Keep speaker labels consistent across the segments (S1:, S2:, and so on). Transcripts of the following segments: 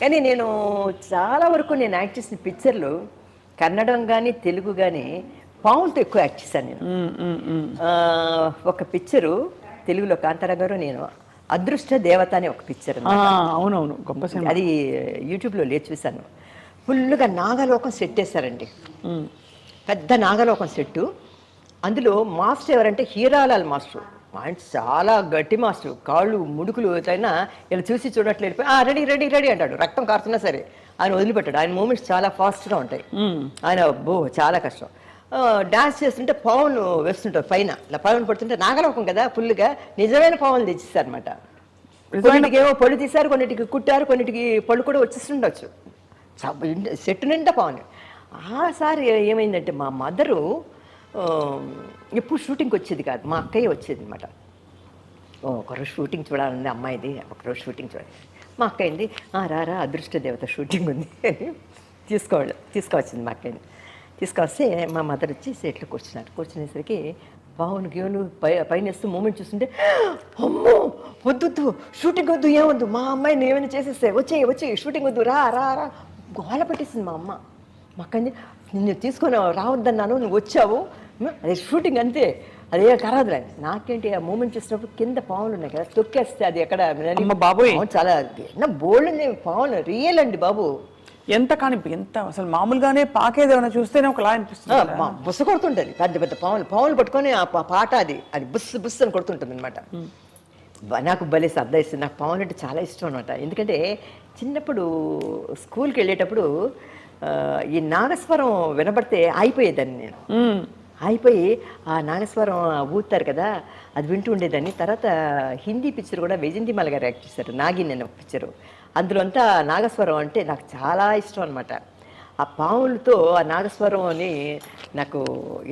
S1: కానీ నేను చాలా వరకు నేను యాక్ట్ చేసిన పిక్చర్లు కన్నడం కానీ తెలుగు కానీ పావులతో ఎక్కువ యాక్ట్ చేశాను నేను. ఒక పిక్చరు తెలుగులో కాంతారా గారు నేను అదృష్ట దేవత అనే ఒక పిక్చర్
S2: అవునవును గొప్ప
S1: అది యూట్యూబ్లో లేచి చూశాను. ఫుల్గా నాగలోకం సెట్ వేశారండి. పెద్ద నాగలోకం సెట్టు. అందులో మాస్టర్ ఎవరంటే హీరాలాల్ మాస్టర్. ఆయన చాలా గట్టి మాస్టర్. కాళ్ళు ముడుకులు అయినా ఇలా చూసి చూడట్లు వెళ్ళిపోయి "ఆ, రెడీ రెడీ రెడీ అంటాడు. రక్తం కారుతున్నా సరే ఆయన వదిలిపెట్టాడు. ఆయన మూమెంట్స్ చాలా ఫాస్ట్గా ఉంటాయి. ఆయన బో చాలా కష్టం. డాన్స్ చేస్తుంటే పవన్ వేస్తుంటారు పైన. ఇలా పవన్ పడుతుంటే నాగలోకం కదా ఫుల్గా నిజమైన పవన్ తెచ్చిస్తారనమాట కొన్నిటికి ఏమో పళ్ళు తీశారు కొన్నిటికి కుట్టారు కొన్నిటికి పళ్ళు కూడా వచ్చేస్తుండొచ్చు. సెట్ నిండా పవన్. ఆసారి ఏమైందంటే మా మదరు ఎప్పుడు షూటింగ్కి వచ్చేది కాదు. మా అక్కయ్య వచ్చేది అనమాట ఒకరోజు షూటింగ్ చూడాలండి అమ్మాయిది ఒకరోజు షూటింగ్ చూడాలి. మా అక్క ఏంది "ఆ, అదృష్ట దేవత షూటింగ్ ఉంది. అని తీసుకో తీసుకొచ్చింది మా అక్కని తీసుకొస్తే మా మదర్ వచ్చి సెట్లో కూర్చున్నారు. కూర్చునేసరికి బావును గేవును పై పైన వేస్తూ మూమెంట్ చూస్తుంటే అమ్మో వద్దు షూటింగ్ వద్దు ఏమొద్దు? మా అమ్మాయిని ఏమైనా చేసేస్తే వచ్చేయి వచ్చే షూటింగ్ వద్దు రా రా రా. గోల పెట్టేసింది మా అమ్మ. మా అక్కని నిన్ను తీసుకొని రావద్దన్నాను నువ్వు వచ్చావు అదే షూటింగ్ అంతే. అదే కరాదులే. నాకేంటి ఆ మూమెంట్ చూసినప్పుడు కింద పావులు ఉన్నాయి కదా తొక్కేస్తే అది ఎక్కడ. పావులు చాలా బోల్డ్ ఉంది పావులు రియల్ అండి బాబు.
S2: ఎంత కానీ ఎంత అసలు మామూలుగానే పాకేది ఏమైనా చూస్తేనే ఒకలా అనిపిస్తుంది
S1: బుస్స కొడుతుంటది పెద్ద పెద్ద పావులు పావులు పట్టుకొని ఆ పాట అది అది బుస్ బుస్ అని కొడుతుంటుంది అనమాట నాకు భలే సర్దా ఇస్తుంది నాకు పావులు అంటే చాలా ఇష్టం అనమాట ఎందుకంటే చిన్నప్పుడు స్కూల్కి వెళ్ళేటప్పుడు ఈ నాగస్వరం వినబడితే అయిపోయేదాన్ని నేను. అయిపోయి ఆ నాగస్వరం ఊతారు కదా అది వింటూ ఉండేదాన్ని. తర్వాత హిందీ పిక్చర్ కూడా వైజంతిమాల గారు యాక్ట్ చేశారు నాగిన్ అనే పిక్చరు అందులో అంతా నాగస్వరం అంటే నాకు చాలా ఇష్టం అనమాట ఆ పావులతో ఆ నాగస్వరం అని నాకు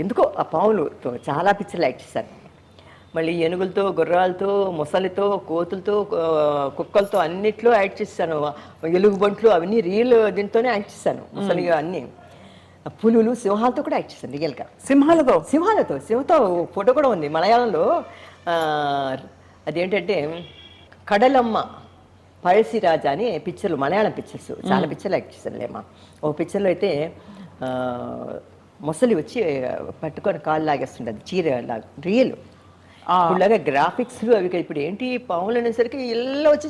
S1: ఎందుకో ఆ పావులతో చాలా పిక్చర్లు యాక్ట్ చేశారు. మళ్ళీ ఏనుగులతో గుర్రాలతో మొసలితో కోతులతో కుక్కలతో అన్నిట్లో యాక్ట్ చేశాను. ఎలుగుబంట్లు అవన్నీ రియల్ దీంతోనే యాక్ట్ చేశాను ముసలిగా అన్నీ. పులులు సింహాలతో కూడా యాక్ట్ చేశాను రియల్గా.
S2: సింహాలతో?
S1: సింహాలతో సింహతో ఫోటో కూడా ఉంది. మలయాళంలో అదేంటంటే కడలమ్మ పഴసి రాజా అని పిక్చర్లు మలయాళం పిక్చర్స్ చాలా పిక్చర్లు యాక్ట్ చేశాను లేమా. ఓ పిక్చర్లో అయితే మొసలి వచ్చి పట్టుకొని కాళ్ళు లాగేస్తుండదు చీర లాగా రియల్. ఇప్పుడులాగా గ్రాఫిక్స్ అవి. ఇప్పుడు ఏంటి పాములు అనేసరికి ఇల్లు వచ్చి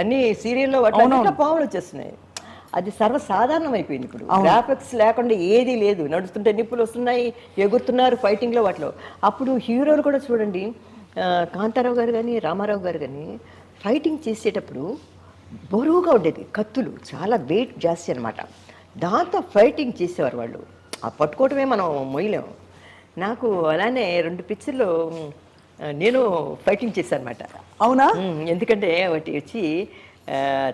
S1: అన్ని సీరియల్లో వాటి పాములు వచ్చేస్తున్నాయి. అది సర్వసాధారణం అయిపోయింది ఇప్పుడు గ్రాఫిక్స్ లేకుండా ఏది లేదు. నడుస్తుంటే నిప్పులు వస్తున్నాయి ఎగురుతున్నారు ఫైటింగ్లో వాటిలో. అప్పుడు హీరోలు కూడా చూడండి కాంతారావు గారు కానీ రామారావు గారు కానీ ఫైటింగ్ చేసేటప్పుడు బరువుగా ఉండేది. కత్తులు చాలా వెయిట్ జాస్తి అనమాట దాంతో ఫైటింగ్ చేసేవారు వాళ్ళు. ఆ పట్టుకోవటమే మనం మొయ్యలేము నాకు అలానే రెండు పిక్చర్లు నేను ఫైటింగ్ చేశాను అనమాట
S2: అవునా
S1: ఎందుకంటే ఒకటి వచ్చి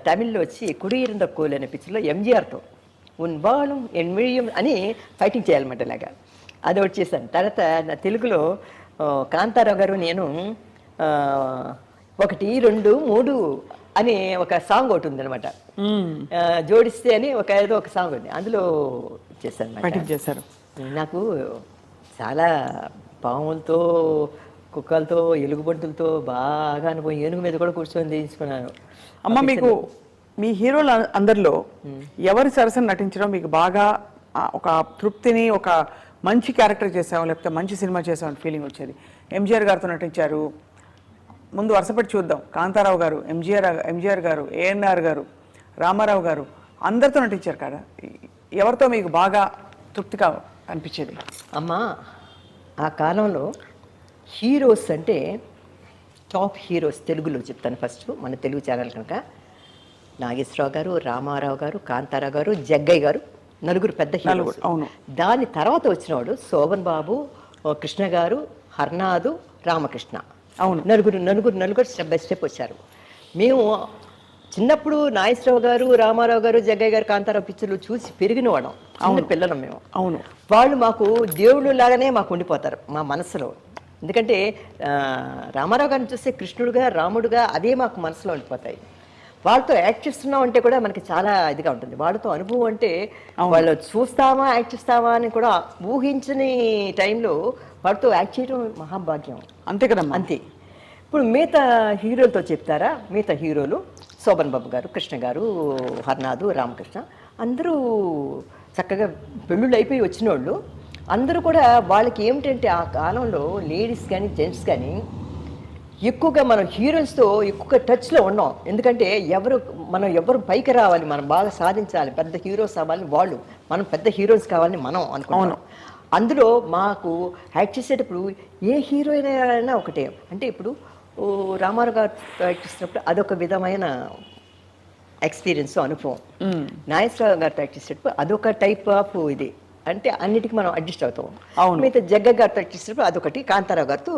S1: తమిళ్ళో వచ్చి కుడి కోలు అనే పిక్చర్లో ఎంజీఆర్తో ఉన్ బాలం ఎన్మిడియం అని ఫైటింగ్ చేయాలన్నమాట ఇలాగా అది వచ్చేసాను తర్వాత నా తెలుగులో కాంతారావు గారు నేను ఒకటి రెండు మూడు అని ఒక సాంగ్ ఒకటి ఉందనమాట జోడిస్తే అని ఒక ఏదో ఒక సాంగ్ ఉంది అందులో చేశాను
S2: చేశారు
S1: నాకు చాలా పాములతో కుక్కలతో ఎలుగుబంటులతో బాగా అనుభవం ఏనుగు మీద కూడా కూర్చొని తీయించుకున్నాను
S2: అమ్మ మీకు మీ హీరోల అందరిలో ఎవరి సరసన నటించడం మీకు బాగా ఒక తృప్తిని ఒక మంచి క్యారెక్టర్ చేసాము లేకపోతే మంచి సినిమా చేసామని ఫీలింగ్ వచ్చేది? ఎంజిఆర్ గారితో నటించారు. ముందు వరుసపెట్టి చూద్దాం. కాంతారావు గారు ఎంజిఆర్ ఎంజిఆర్ గారు ఏఎన్ఆర్ గారు రామారావు గారు అందరితో నటించారు కదా? ఎవరితో మీకు బాగా తృప్తిగా అనిపించేది?
S1: అమ్మా ఆ కాలంలో హీరోస్ అంటే టాప్ హీరోస్ తెలుగులో చెప్తాను ఫస్ట్ మన తెలుగు ఛానల్ కనుక. నాగేశ్వరరావు గారు రామారావు గారు కాంతారావు గారు జగ్గయ్య గారు నలుగురు పెద్ద హీరోస్.
S2: అవును.
S1: దాని తర్వాత వచ్చినవాడు శోభన్ బాబు కృష్ణ గారు హర్నాథు రామకృష్ణ.
S2: అవును.
S1: నలుగురు నలుగురు నలుగురు స్టెప్ బై స్టెప్ వచ్చారు. మేము చిన్నప్పుడు నాగేశ్వరరావు గారు రామారావు గారు జగ్గయ్య గారు కాంతారావు పిక్చర్లు చూసి పెరిగిన వాళ్ళం చిన్న పిల్లలం మేము.
S2: అవును.
S1: వాళ్ళు మాకు దేవుళ్ళు లాగానే మాకు ఉండిపోతారు మా మనసులో. ఎందుకంటే రామారావు గారిని చూస్తే కృష్ణుడుగా రాముడుగా అదే మాకు మనసులో ఉండిపోతాయి. వాళ్ళతో యాక్ట్ చేస్తున్నాం అంటే కూడా మనకి చాలా ఇదిగా ఉంటుంది. వాళ్ళతో అనుభవం అంటే వాళ్ళు చూస్తామా యాక్ట్ చేస్తామా అని కూడా ఊహించని టైంలో వాళ్ళతో యాక్ట్ చేయడం మహాభాగ్యం.
S2: అంతే కదమ్మా.
S1: అంతే. ఇప్పుడు మిగతా హీరోలతో చెప్తారా? మిగతా హీరోలు శోభన్ బాబు గారు కృష్ణ గారు హర్నాథు రామకృష్ణ అందరూ చక్కగా పెళ్ళిళ్ళు అయిపోయి వచ్చిన వాళ్ళు అందరూ కూడా వాళ్ళకి ఏమిటంటే ఆ కాలంలో లేడీస్ కానీ జెంట్స్ కానీ ఎక్కువగా మనం హీరోయిన్స్తో ఎక్కువగా టచ్లో ఉన్నాం. ఎందుకంటే ఎవరు మనం ఎవరు పైకి రావాలి మనం బాగా సాధించాలి పెద్ద హీరోస్ అవ్వాలని వాళ్ళు. మనం పెద్ద హీరోయిన్స్ కావాలని మనం అనుకున్నాం అందులో మాకు యాక్ట్ చేసేటప్పుడు ఏ హీరోయిన్ అయినా ఒకటే. అంటే ఇప్పుడు రామారావు గారితో యాక్ట్ చేసినప్పుడు అదొక విధమైన ఎక్స్పీరియన్స్ అనుభవం. నాగేశ్వరరావు గారితో యాక్ట్ చేసేటప్పుడు అదొక టైప్ ఆఫ్ ఇది. అంటే అన్నిటికీ మనం అడ్జస్ట్ అవుతాం.
S2: అవును.
S1: మిగతా జగ్గ గారితో యాక్ట్ చేసేటప్పుడు అదొకటి కాంతారావు గారితో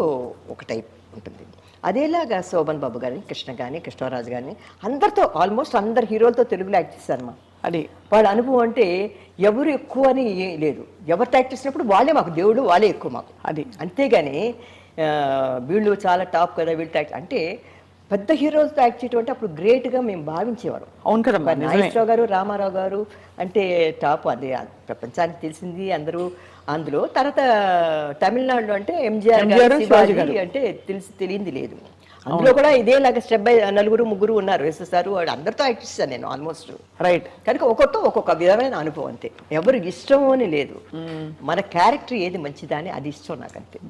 S1: ఒక టైప్ ఉంటుంది. అదేలాగా శోభన్ బాబు గారిని కృష్ణ కానీ కృష్ణరాజు కానీ అందరితో ఆల్మోస్ట్ అందరు హీరోలతో తెలుగులో యాక్ట్ చేశారు మా
S2: అది.
S1: వాళ్ళ అనుభవం అంటే ఎవరు ఎక్కువ అని లేదు. ఎవరు యాక్ట్ చేసినప్పుడు వాళ్ళే మాకు దేవుడు వాళ్ళే ఎక్కువ మాకు.
S2: అది.
S1: అంతేగాని వీళ్ళు చాలా టాప్ కదా వీళ్ళు యాక్ట్ అంటే పెద్ద హీరోలతో యాక్ట్ చేయటం అంటే అప్పుడు గ్రేట్గా మేము భావించేవారు
S2: అవును నిజమే.
S1: నాగేశ్వరరావు గారు రామారావు గారు అంటే టాప్ అది ప్రపంచానికి తెలిసింది అందరూ అందులో. తర్వాత తమిళనాడులో అంటే ఎంజిఆర్ అంటే తెలిసి తెలియంది లేదు. అందులో కూడా ఇదేలాగా స్టెప్ బై నలుగురు ముగ్గురు ఉన్నారు ఎస్ఎస్ఆర్ వాడు అందరితో యాక్ట్ చేశాను నేను ఆల్మోస్ట్.
S2: రైట్
S1: కనుక ఒక్కొక్కతో ఒక్కొక్క విధమైన అనుభవం అంతే. ఎవరు ఇష్టం అని లేదు. మన క్యారెక్టర్ ఏది మంచిదా అని అది ఇష్టం నాకు అంతే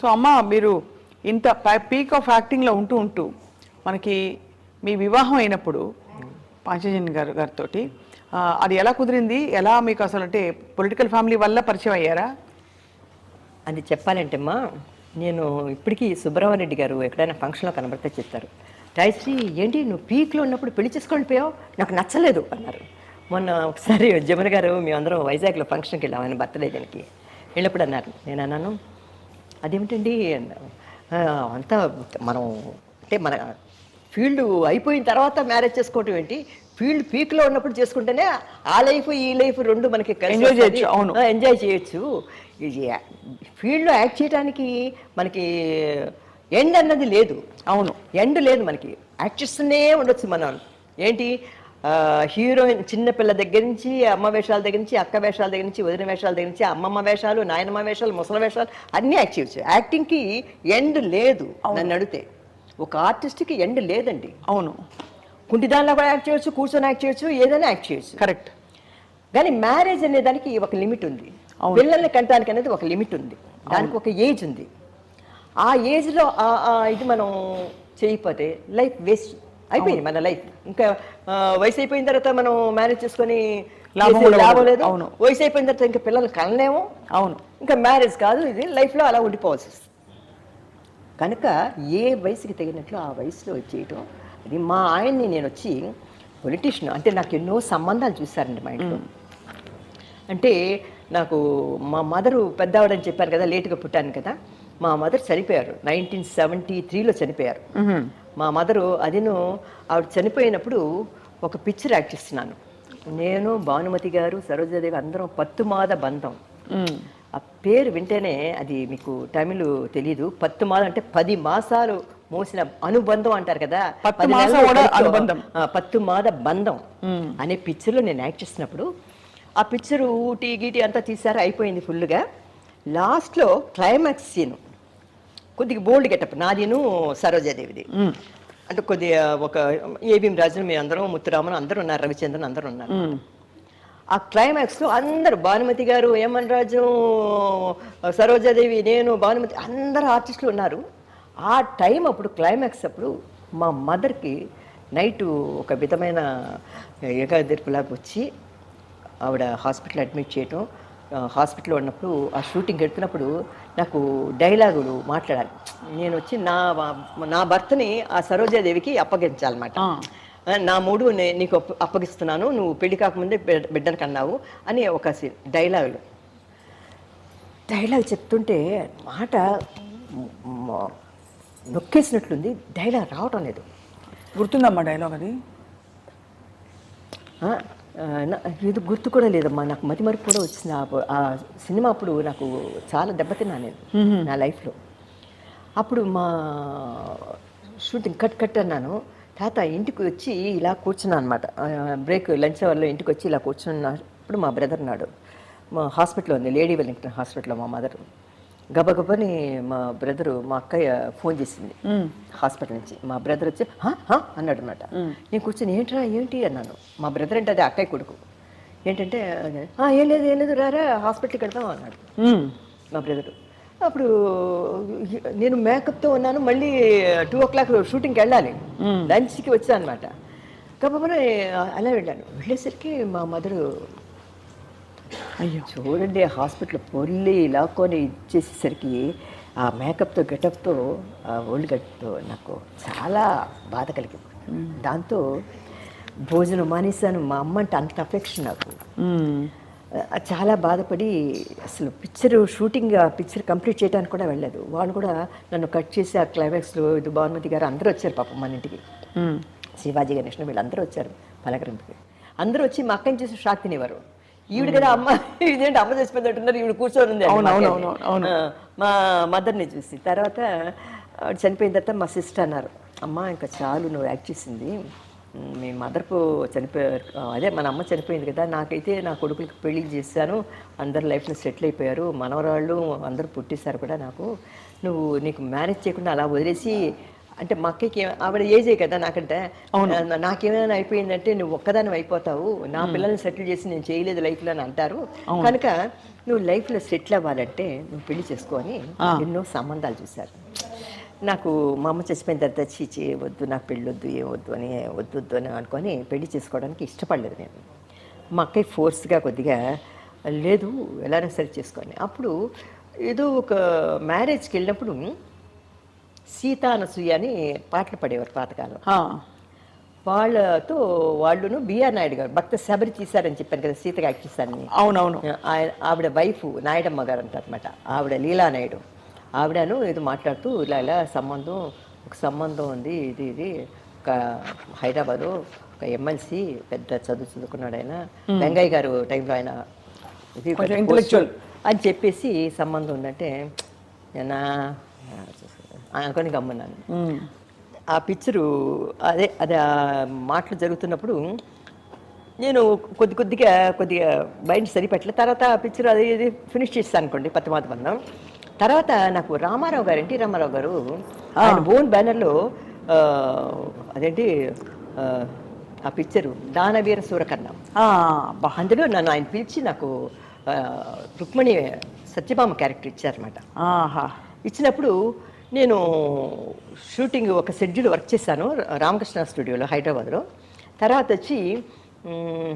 S2: సో అమ్మ మీరు ఇంత పీక్ ఆఫ్ యాక్టింగ్లో ఉంటూ ఉంటూ మనకి మీ వివాహం అయినప్పుడు పాంచజన్ గారు గారితో అది ఎలా కుదిరింది? ఎలా మీకు అసలు అంటే పొలిటికల్ ఫ్యామిలీ వల్ల పరిచయం అయ్యారా?
S1: అది చెప్పాలంటే అమ్మా నేను ఇప్పటికీ సుబ్రహ్మరెడ్డి గారు ఎక్కడైనా ఫంక్షన్లో కనబడితే చెప్తారు. రాయశ్రీ ఏంటి నువ్వు పీక్లో ఉన్నప్పుడు పెళ్ళి చేసుకొని పోయావు? నాకు నచ్చలేదు అన్నారు. మొన్న ఒకసారి జమున గారు మేమందరం వైజాగ్లో ఫంక్షన్కి వెళ్ళాం ఆయన బర్త్డే దానికి. వెళ్ళినప్పుడు అన్నారు. నేను అన్నాను అదేమిటండి? అంతా మనం అంటే మన ఫీల్డ్ అయిపోయిన తర్వాత మ్యారేజ్ చేసుకోవటం ఏంటి? ఫీల్డ్ పీక్లో ఉన్నప్పుడు చేసుకుంటేనే ఆ లైఫ్ ఈ లైఫ్ రెండు మనకి వస్తది.
S2: చేయొచ్చు, అవును.
S1: ఎంజాయ్ చేయొచ్చు. ఇది ఫీల్డ్లో యాక్ట్ చేయడానికి మనకి ఎండ్ అన్నది లేదు.
S2: అవును.
S1: ఎండ్ లేదు మనకి. యాక్ట్ చేస్తూనే ఉండొచ్చు మనం. ఏంటి? హీరోయిన్ చిన్న పిల్ల దగ్గర నుంచి అమ్మ వేషాల దగ్గర నుంచి అక్క వేషాల దగ్గర నుంచి వదిన వేషాల దగ్గర నుంచి అమ్మమ్మ వేషాలు నాయనమ్మ వేషాలు ముసలి వేషాలు అన్నీ యాక్ట్ చేయొచ్చు. యాక్టింగ్కి ఎండ్ లేదు నన్ను అడిగితే. ఒక ఆర్టిస్ట్కి ఎండ్ లేదండి.
S2: అవును.
S1: కుంటిదానిలో కూడా యాక్ట్ చేయొచ్చు కూర్చొని యాక్ట్ చేయొచ్చు ఏదైనా యాక్ట్ చేయొచ్చు.
S2: కరెక్ట్.
S1: కానీ మ్యారేజ్ అనే దానికి ఒక లిమిట్ ఉంది. పిల్లల్ని కంటానికి అనేది ఒక లిమిట్ ఉంది. దానికి ఒక ఏజ్ ఉంది. ఆ ఏజ్లో ఇది మనం చేయకపోతే లైఫ్ వేస్ట్ అయిపోయింది మన లైఫ్. ఇంకా వయసు అయిపోయిన తర్వాత మనం మ్యారేజ్ చేసుకొని
S2: లాభం.
S1: లేదు.
S2: అవును.
S1: వయసు అయిపోయిన తర్వాత ఇంకా పిల్లల్ని కనలేము.
S2: అవును.
S1: ఇంకా మ్యారేజ్ కాదు ఇది లైఫ్లో అలా ఉండిపోవాల్సి వస్తుంది. కనుక ఏ వయసుకి తగినట్లు ఆ వయసులో చేయటం. అది మా ఆయన్ని నేను వచ్చి పొలిటీషియన్ అంటే నాకు ఎన్నో సంబంధాలు చూశారండి మా ఇంట్లో. అంటే నాకు మా మదరు పెద్దవాడని చెప్పాను కదా లేటుగా పుట్టాను కదా. మా మదర్ చనిపోయారు నైన్టీన్ సెవెంటీ త్రీలో చనిపోయారు. మా మదరు అదిను ఆవిడ చనిపోయినప్పుడు ఒక పిక్చర్ యాక్ట్ చేస్తున్నాను. నేను భానుమతి గారు సరోజాదేవి అందరం పత్తుమాద బంధం. ఆ పేరు వింటేనే అది మీకు తమిళ్ తెలీదు. పత్తు మాద అంటే పది మాసాలు మోసిన అనుబంధం అంటారు కదా.
S2: అనుబంధం.
S1: పత్తు మాద బంధం అనే పిక్చర్లో నేను యాక్ట్ చేసినప్పుడు ఆ పిక్చర్ ఊటీ గీటి అంతా తీసారు అయిపోయింది ఫుల్గా లాస్ట్లో క్లైమాక్స్ సీన్ కొద్దిగా బోల్డ్ గెటప్ నాదిను సరోజాదేవిది. అంటే కొద్దిగా ఒక ఏబిఎం రాజును మీ అందరం ముత్తురామన్ అందరూ ఉన్నారు రవిచంద్రన్ అందరూ ఉన్నారు.
S2: మ్మ్.
S1: ఆ క్లైమాక్స్లో అందరు భానుమతి గారు ఏమన్ రాజు సరోజాదేవి నేను భానుమతి అందరు ఆర్టిస్టులు ఉన్నారు. ఆ టైం అప్పుడు క్లైమాక్స్ అప్పుడు మా మదర్కి నైట్ ఒక విధమైన ఏకాదిర్పులాగా వచ్చి ఆవిడ హాస్పిటల్ అడ్మిట్ చేయటం. హాస్పిటల్లో ఉన్నప్పుడు ఆ షూటింగ్ ఎడుతున్నప్పుడు నాకు డైలాగులు మాట్లాడాలి. నేను వచ్చి నా నా భర్తని ఆ సరోజాదేవికి అప్పగించాలన్నమాట. నా మూడు నీకు అప్ప- అప్పగిస్తున్నాను. నువ్వు పెళ్ళి కాకముందే బిడ్డ- బిడ్డను కన్నావు అని ఒక డైలాగులు. డైలాగ్ చెప్తుంటే మాట నొక్కేసినట్లుంది. డైలాగ్ రావటం లేదు.
S2: గుర్తుందమ్మా డైలాగ్ అది?
S1: ఇది గుర్తు కూడా లేదమ్మా. నాకు మతి మరుపు కూడా వచ్చింది. ఆ- ఆ సినిమా అప్పుడు నాకు చాలా దెబ్బతిన్నా నేను నా లైఫ్లో. అప్పుడు మా షూటింగ్ కట్ కట్ అన్నాను. తాత ఇంటికి వచ్చి ఇలా కూర్చున్నాను అనమాట బ్రేక్ లంచ్ అవర్లో ఇంటికి వచ్చి ఇలా కూర్చున్నప్పుడు మా బ్రదర్ ఉన్నాడు. మా హాస్పిటల్లో ఉంది లేడీ వెల్లింగ్టన్ హాస్పిటల్లో మా మదర్. గబగబని మా బ్రదరు మా అక్కయ్య ఫోన్ చేసింది హాస్పిటల్ నుంచి. మా బ్రదర్ వచ్చి "హా? హా?" అన్నాడు అనమాట నేను కూర్చొని ఏంట్రా ఏంటి? అన్నాను. మా బ్రదర్ అంటే అదే అక్కయ్య కొడుకు. ఏంటంటే "ఆ, ఏం లేదు ఏం లేదు రారా హాస్పిటల్కి వెళ్దాం అన్నాడు. మా బ్రదరు. అప్పుడు నేను మేకప్తో ఉన్నాను మళ్ళీ టూ ఓ క్లాక్ షూటింగ్కి వెళ్ళాలి లంచ్కి వచ్చాను అనమాట కాబట్టి అలా వెళ్ళాను. వెళ్ళేసరికి మా మదరు
S2: అయ్యో.
S1: చూడండి హాస్పిటల్ పొల్లి లాక్కొని ఇచ్చేసేసరికి ఆ మేకప్తో గెటప్తో ఆ ఓల్డ్ గట్తో నాకు చాలా బాధ కలిగింది. దాంతో భోజనం మానేశాను. మా అమ్మ అంటే అంత అఫెక్షన్ నాకు. చాలా బాధపడి అసలు పిక్చర్ షూటింగ్ పిక్చర్ కంప్లీట్ చేయడానికి కూడా వెళ్ళలేదు. వాళ్ళు కూడా నన్ను కట్ చేసి ఆ క్లైమాక్స్లో ఇది భానుమతి గారు అందరూ వచ్చారు పాపం మన ఇంటికి. శివాజీ గణేష్ణ వీళ్ళందరూ వచ్చారు పలకరింపుకి. అందరూ వచ్చి మా అక్కని చూసి షాక్ తినేవారు. ఈవిడ కదా అమ్మ ఇదేంటి అమ్మ చచ్చిపోయినట్టున్నారు ఈవిడ కూర్చొని ఉంది
S2: అవును,
S1: మా మదర్ని చూసి. తర్వాత చనిపోయిన తర్వాత మా సిస్టర్ అన్నారు అమ్మ ఇంకా చాలు నువ్వు యాక్ట్ చేసింది. మీ మదర్కు చనిపోయారు. అదే మన అమ్మ చనిపోయింది కదా నాకైతే నా కొడుకులకి పెళ్ళి చేశాను అందరు లైఫ్లో సెటిల్ అయిపోయారు మనవరాళ్ళు అందరూ పుట్టేశారు కూడా నాకు. నువ్వు నీకు మ్యారేజ్ చేయకుండా అలా వదిలేసి అంటే మా అక్కకి ఆవిడ ఏజే కదా నాకంటే. నాకేమైనా అయిపోయిందంటే నువ్వు ఒక్కదాని అయిపోతావు నా పిల్లల్ని సెటిల్ చేసి నేను చేయలేదు లైఫ్లో అని అంటారు. కనుక నువ్వు లైఫ్లో సెటిల్ అవ్వాలంటే నువ్వు పెళ్ళి చేసుకొని ఎన్నో సంబంధాలు చూశారు. నాకు మా అమ్మ చచ్చిపోయిన తర్వాత చీచి వద్దు నాకు పెళ్ళి వద్దు ఏం వద్దు అని వద్దు వద్దు అని అనుకొని పెళ్ళి చేసుకోవడానికి ఇష్టపడలేదు నేను. మా అక్కయ్య ఫోర్స్గా కొద్దిగా లేదు ఎలానో సరి చేసుకొని అప్పుడు ఏదో ఒక మ్యారేజ్కి వెళ్ళినప్పుడు సీత అనసూయ అని పాటలు పడేవారు పాతకాలం. వాళ్ళతో వాళ్ళును బిఆర్ నాయుడు గారు భక్త శబరి తీశారని చెప్పాను కదా సీతగా యాక్ట్ చేశారని.
S2: అవునవును.
S1: ఆవిడ వైఫ్ నాయుడమ్మ గారు అంటారనమాట ఆవిడ లీలా నాయుడు ఆవిడను ఇది మాట్లాడుతూ ఇలా ఇలా సంబంధం ఒక సంబంధం ఉంది ఇది ఇది. ఒక హైదరాబాదు ఒక ఎమ్మెల్సీ పెద్ద చదువు చదువుకున్నాడు ఆయన. వెంగయ్య గారు టైంలో ఆయన ఇది అని చెప్పేసి సంబంధం ఉందంటే నా అనుకొని గమ్మున్నాను.
S2: మ్మ్.
S1: ఆ పిక్చరు అదే అదే ఆ మాటలు జరుగుతున్నప్పుడు నేను కొద్ది కొద్దిగా కొద్దిగా మైండ్ సరిపెట్టలే. తర్వాత ఆ పిక్చర్ అది ఇది ఫినిష్ చేస్తాను అనుకోండి పత్తిమాత బంధం. తర్వాత నాకు రామారావు గారు ఎన్టీ రామారావు గారు ఆయన బోన్ బ్యానర్లో అదేంటి ఆ, పిక్చరు దానవీర సూరకర్ణం. అందులో నన్ను ఆయన పిలిచి నాకు రుక్మిణి సత్యభామ క్యారెక్టర్ ఇచ్చారన్నమాట.
S2: ఆహా.
S1: ఇచ్చినప్పుడు నేను షూటింగ్ ఒక షెడ్యూల్ వర్క్ చేశాను రామకృష్ణ స్టూడియోలో హైదరాబాద్లో. తర్వాత వచ్చి మ్,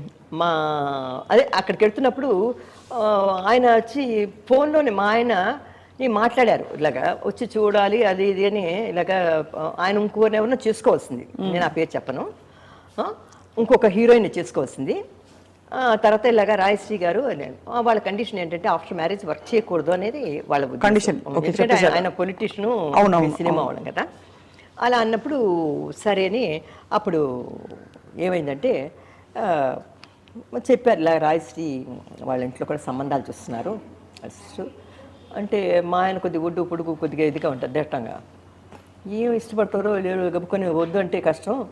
S1: అదే అక్కడికి వెళ్తున్నప్పుడు ఆయన వచ్చి ఫోన్లోనే మా ఆయన నీ మాట్లాడారు. ఇలాగా వచ్చి చూడాలి అది ఇది అని ఇలాగా ఆయన ఇంకోరిని ఎవరన్నా చేసుకోవాల్సింది. నేను ఆ పేరు చెప్పను. ఇంకొక హీరోయిన్ చేసుకోవాల్సింది. తర్వాత ఇలాగా రాయశ్రీ గారు వాళ్ళ కండిషన్ ఏంటంటే ఆఫ్టర్ మ్యారేజ్ వర్క్ చేయకూడదు అనేది వాళ్ళ
S2: చెప్పేశారు.
S1: ఆయన పొలిటీషియన్ సినిమా వాళ్ళం కదా. అలా అన్నప్పుడు సరే అని అప్పుడు ఏమైందంటే చెప్పారు ఇలా రాయశ్రీ వాళ్ళ ఇంట్లో కూడా సంబంధాలు చూస్తున్నారు. అంటే మా ఆయన కొద్దిగా ఒడ్డు పొడుగు కొద్దిగా ఇదిగా ఉంటుంది దట్టంగా. ఏం ఇష్టపడతారో లేరు గబుకొని వద్దు అంటే కష్టం.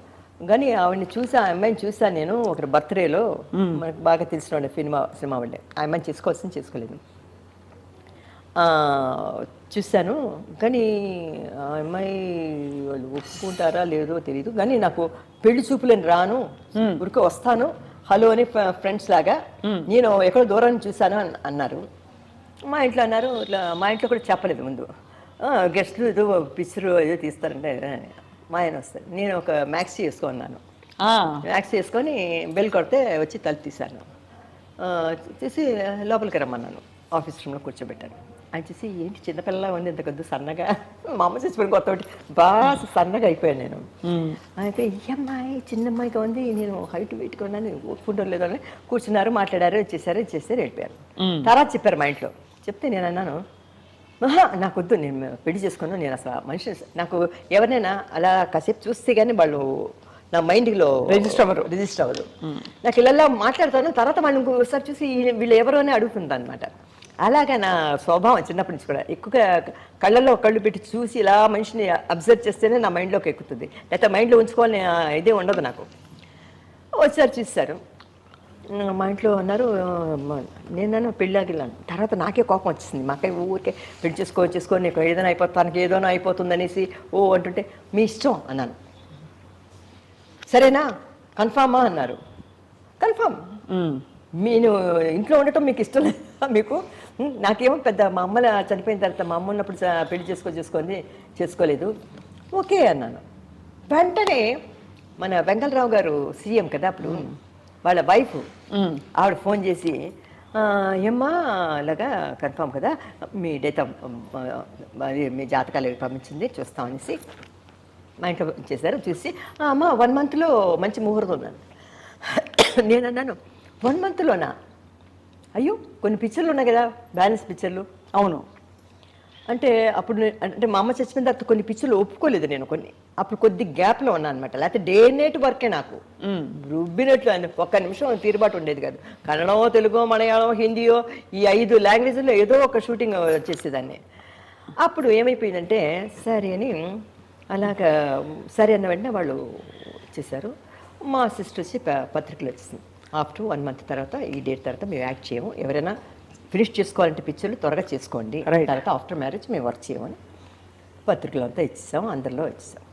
S1: కానీ ఆవిడని చూసా ఆ అమ్మాయిని చూసా నేను ఒకటి బర్త్డేలో మనకు బాగా తెలిసిన సినిమా సినిమా వాళ్ళే ఆ అమ్మాయిని చేసుకోవాల్సింది చేసుకోలేదు. చూశాను. కానీ ఆ అమ్మాయి వాళ్ళు ఒప్పుకుంటారా లేదో తెలియదు కానీ నాకు పెళ్ళి చూపులని రాను. ఊరికే వస్తాను. హలో అని ఫ్రెండ్స్ లాగా. నేను ఎక్కడో దూరం నుంచి చూశాను అన్- అన్నారు. మా ఇంట్లో అన్నారు ఇట్లా మా ఇంట్లో కూడా చెప్పలేదు ముందు. గెస్ట్లు ఏదో పిక్చర్ ఏదో తీస్తారంటే మా ఆయన వస్తారు. నేను ఒక మ్యాక్సీ వేసుకున్నాను మ్యాక్స్ వేసుకొని బెల్ కొడితే వచ్చి తలుపు తీశాను. తీసి లోపలికి రమ్మన్నాను. ఆఫీస్ రూమ్లో కూర్చోబెట్టాను. ఆయన చూసి ఏంటి చిన్నపిల్లలా ఉంది ఇంత కొద్ది సన్నగా? మా అమ్మ చచ్చిపోయిన కొత్త ఒకటి బాగా సన్నగా అయిపోయాను నేను. అయితే ఈ అమ్మాయి చిన్న అమ్మాయిగా ఉంది నేను హైట్ వెయిట్గా ఉన్నాను అని కూర్చున్నారు మాట్లాడారు వచ్చేసారు ఇచ్చేసారు వెళ్ళిపోయారు. తర్వాత చెప్పారు మా ఇంట్లో. చెప్తే నేను అన్నాను ఆహా, నాకు వద్దు నేను పెళ్ళి చేసుకున్నాను నేను అసలు మనిషి నాకు ఎవరినైనా అలా కాసేపు చూస్తే కానీ వాళ్ళు నా మైండ్లో
S2: Register అవ్వరు.
S1: రిజిస్టర్ అవ్వదు నాకు ఇలా మాట్లాడతాను తర్వాత వాళ్ళు ఇంకోసారి చూసి వీళ్ళు ఎవరు అని అడుగుతుంది అనమాట అలాగా నా స్వభావం చిన్నప్పటి నుంచి కూడా. ఎక్కువగా కళ్ళల్లో కళ్ళు పెట్టి చూసి ఇలా మనిషిని అబ్జర్వ్ చేస్తేనే నా మైండ్లోకి ఎక్కుతుంది. లేకపోతే మైండ్లో ఉంచుకోవాలని ఇదే ఉండదు నాకు. వచ్చారు చూస్తారు మా ఇంట్లో అన్నారు నేను పెళ్ళాకి వెళ్ళాను తర్వాత నాకే కోపం వచ్చింది మా అక్కయ్య ఊరికే పెళ్ళి చేసుకో చేసుకో నీకు ఏదైనా అయిపోతానికి ఏదైనా అయిపోతుంది అనేసి ఓ అంటుంటే మీ ఇష్టం అన్నాను. సరేనా? కన్ఫామా? అన్నారు. కన్ఫామ్. నేను ఇంట్లో ఉండటం మీకు ఇష్టం లేదా మీకు? నాకేమో పెద్ద మా అమ్మ చనిపోయిన తర్వాత మా అమ్మ ఉన్నప్పుడు పెళ్ళి చేసుకో చేసుకొని చేసుకోలేదు. ఓకే అన్నాను. వెంటనే మన వెంకటరావు గారు సీఎం కదా అప్పుడు వాళ్ళ వైఫ్. ఆవిడ ఫోన్ చేసి "ఆ, ఏమ్మా అలాగా కన్ఫామ్ కదా మీ డేట్ అది మీ జాతకాలు పంపించింది చూస్తాం అనేసి మా ఇంట్లో చేశారు. చూసి "ఆ, అమ్మ వన్ మంత్లో మంచి ముహూర్తం ఉన్నాను నేను అన్నాను వన్ మంత్లోనా అయ్యో కొన్ని పిక్చర్లు ఉన్నాయి కదా బ్యాలెన్స్ పిక్చర్లు
S2: అవును.
S1: అంటే అప్పుడు అంటే మా అమ్మ చచ్చిపోయిన తర్వాత కొన్ని పిక్చర్లు ఒప్పుకోలేదు నేను కొన్ని. అప్పుడు కొద్ది గ్యాప్లో ఉన్నాను అనమాట లేకపోతే డే నైట్ వర్కే నాకు. రుబ్బినట్లు అని ఒక్క నిమిషం తీరుబాటు ఉండేది కాదు. కన్నడమో తెలుగో మలయాళం హిందీయో ఈ ఐదు లాంగ్వేజ్లో ఏదో ఒక షూటింగ్ వచ్చేసేదాన్ని అప్పుడు ఏమైపోయిందంటే సరే అని అలాగా సరే అన్న వెంటనే వాళ్ళు చేశారు మా సిస్టర్ వచ్చి పత్రికలు వచ్చింది ఆఫ్టర్ వన్ మంత్ తర్వాత ఈ డేట్ తర్వాత మేము యాక్ట్ చేయము. ఎవరైనా ఫినిష్ చేసుకోవాలంటే పిక్చర్లు త్వరగా చేసుకోండి. తర్వాత ఆఫ్టర్ మ్యారేజ్ మేము వర్క్ చేయమని పత్రికలు అంతా ఇచ్చేసాం అందరిలో ఇచ్చేసాం